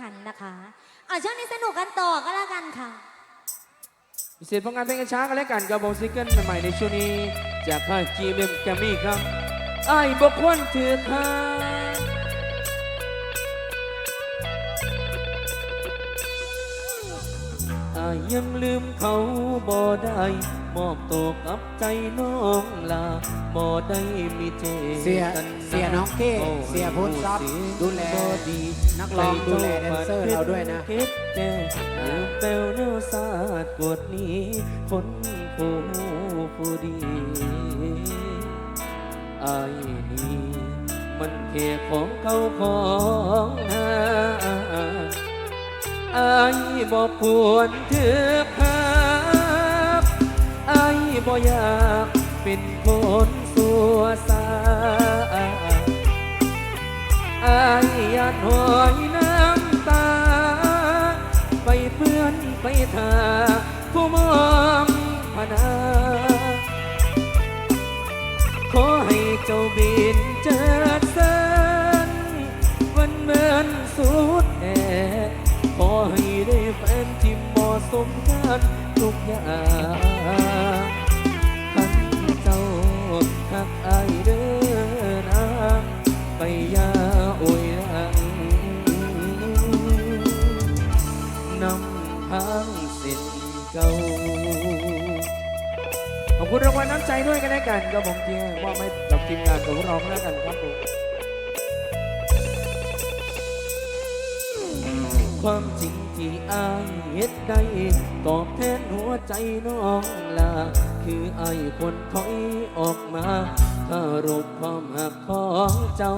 กันนะคะเอาช่วงนี้สนุกกันต่อก็แล้วกันค่ะพิเศษผลงานเพลงช้ากันแล้วกันกับวงซิเกิลใหม่ในช่วงนี้ จากค่ายจีเอ็มแกมมี่ครับไอ้บกควรถือทางายยังลืมเขาบ่ได้มอบตัวกับใจน้องลาบ่ได้มีเจเสียตนาเสียน้องเก้เสียพุทธทรัพย์ดูแลบ่ดีนักร้องดูแลแดนเซอร์เราด้วยนะ เก็บแก้เลืมเปลวเนื้อสาดปวดนี้ คนผู้ผู้ดีอายนี่มันแค่ของเก่าของหา ไอายบอกควรถือภาพอายบ่อยากเป็นคนสัวซาอายากหอยน้ำตา ไปเพื่อนไปทาผู้มองพนาขอให้เจ้าบิ ขันเจ้าหักอายเด้อนะไปยาโอยรังนำทางเส้นเก่าขอบคุณรางวัลน้ำใจด้วยกันแล้วกันก็ผมเพียว่าไม่กับทีมงานของพวกเราก็แล้วกันครับผมความจริง ที่อ้างเฮ็ดได้ตอบแทนหัวใจน้องลา คือไอ้คนถอยออกมาถ้ารบความหักของเจ้า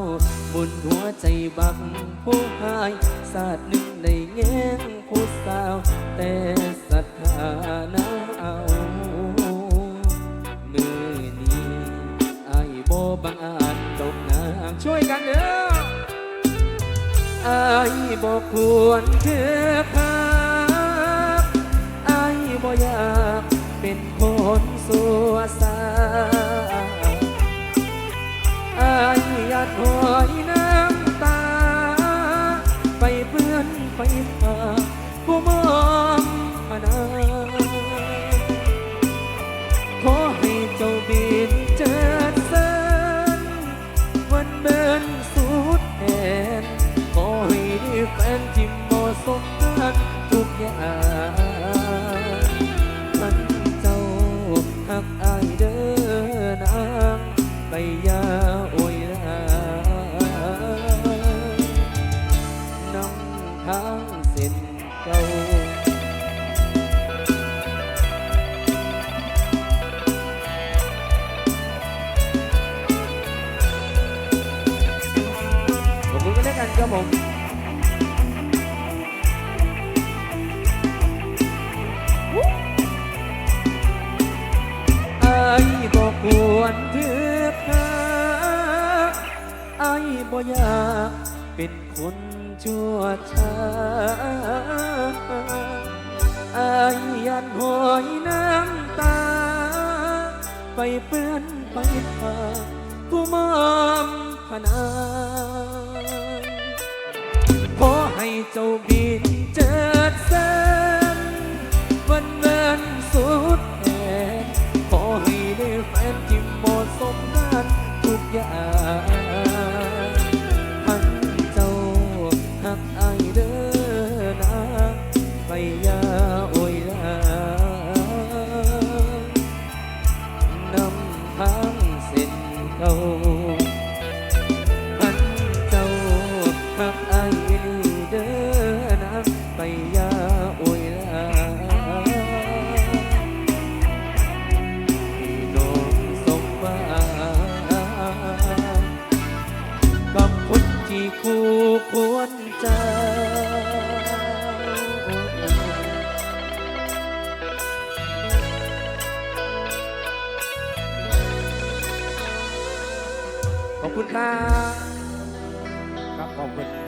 บุญหัวใจบักผู้หายศาสตร์หนึ่งในแง่งผู้สาว แต่ศรัทธานา อ้ายบอกควรเถือภาพไอ้ายบ่อยากเป็นคนสัวซาไอ้ายอยากหอยน้ำตา ไปเปื้อนไปหาผู้มอ ครับผมไอ้บอกควรถือพาไอ้บ่อยากเป็นคนชั่วช้าไอ้ยันหอยน้ำตา ไปเปื้อนไปพาผู้มองพนานขอให้เจ้าบินเจิดแสนวันเงินสุดแดนขอให้ได้แฟนที่เหมาะสมกันทุกอย่างพันเจ้าหักอายเด้อนะไปยาโอยลานำทางเส้นเก่า่คู่ควรใจขอบคุณครับครับขอบคุณ